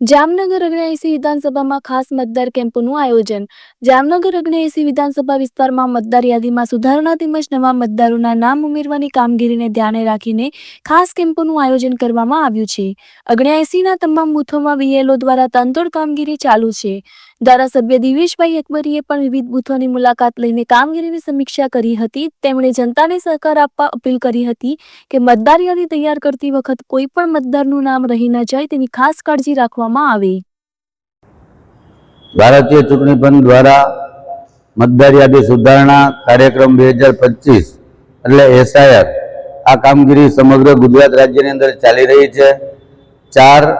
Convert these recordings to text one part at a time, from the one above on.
જામનગર અગ્નેયસી વિધાનસભામાં ખાસ મતદાર કેમ્પનું આયોજન. જામનગર અગ્નેયસી વિધાનસભા વિસ્તારમાં મતદાર યાદીમાં સુધારણા તેમજ નવા મતદારોના નામ ઉમેરવાની કામગીરીને ધ્યાને રાખીને ખાસ કેમ્પનું આયોજન કરવામાં આવ્યું છે. અગ્નેયસીના તમામ બૂથોમાં વીએલઓ દ્વારા તંતોડ કામગીરી ચાલુ છે. ધારાસભ્ય દિવેશભાઈ અકબરીએ પણ વિવિધ બૂથોની મુલાકાત લઈને કામગીરીની સમીક્ષા કરી હતી. તેમણે જનતાને સહકાર આપવા અપીલ કરી હતી કે મતદાર યાદી તૈયાર કરતી વખત કોઈ પણ મતદારનું નામ રહી ન જાય તેની ખાસ કાળજી રાખવામાં આવે. ભારતીય ચૂંટણી પંચ દ્વારા મતદાર યાદી સુધારણા કાર્યક્રમ બે હજાર પચીસ એટલે એસઆઈઆર આ કામગીરી સમગ્ર ગુજરાત રાજ્યની અંદર ચાલી રહી છે. ચાર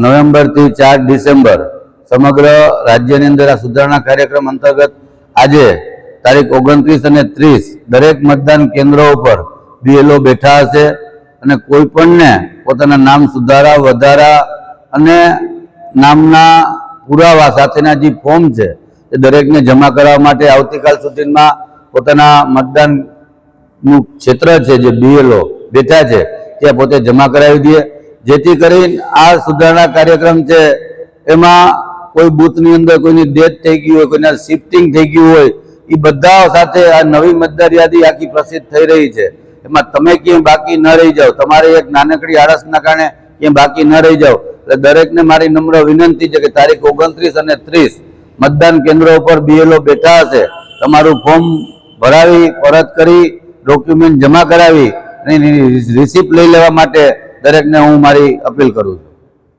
નવેમ્બરથી ચાર ડિસેમ્બર સમગ્ર રાજ્યની અંદર આ સુધારણા કાર્યક્રમ અંતર્ગત આજે તારીખ ઓગણત્રીસ અને ત્રીસ દરેક મતદાન કેન્દ્રો ઉપર બીએલઓ બેઠા હશે અને કોઈ પણને પોતાના નામ સુધારા, વધારા અને નામના પુરાવા સાથેના જે ફોર્મ છે એ દરેકને જમા કરાવવા માટે આવતીકાલ સુધીમાં પોતાના મતદાનનું ક્ષેત્ર છે જે બીએલઓ બેઠા છે ત્યાં પોતે જમા કરાવી દે જેથી કરીને આ સુધારણા કાર્યક્રમ છે એમાં કોઈ બૂથની અંદર કોઈની ડેથ થઈ ગઈ હોય, કોઈના શિફ્ટિંગ થઈ ગયું હોય એ બધા સાથે આ નવી મતદાર યાદી આખી પ્રસિદ્ધ થઈ રહી છે. એમાં તમે ક્યાંય બાકી ન રહી જાઓ. તમારે એક નાનકડી આળસના કારણે ક્યાંય બાકી ન રહી જાઓ. એટલે દરેકને મારી નમ્ર વિનંતી છે કે તારીખ ઓગણત્રીસ અને ત્રીસ મતદાન કેન્દ્રો ઉપર બીએલઓ બેઠા હશે. તમારું ફોર્મ ભરાવી, પરત કરી, ડોક્યુમેન્ટ જમા કરાવી અને રિસિપ્ટ લઈ લેવા માટે દરેકને હું મારી અપીલ કરું છું.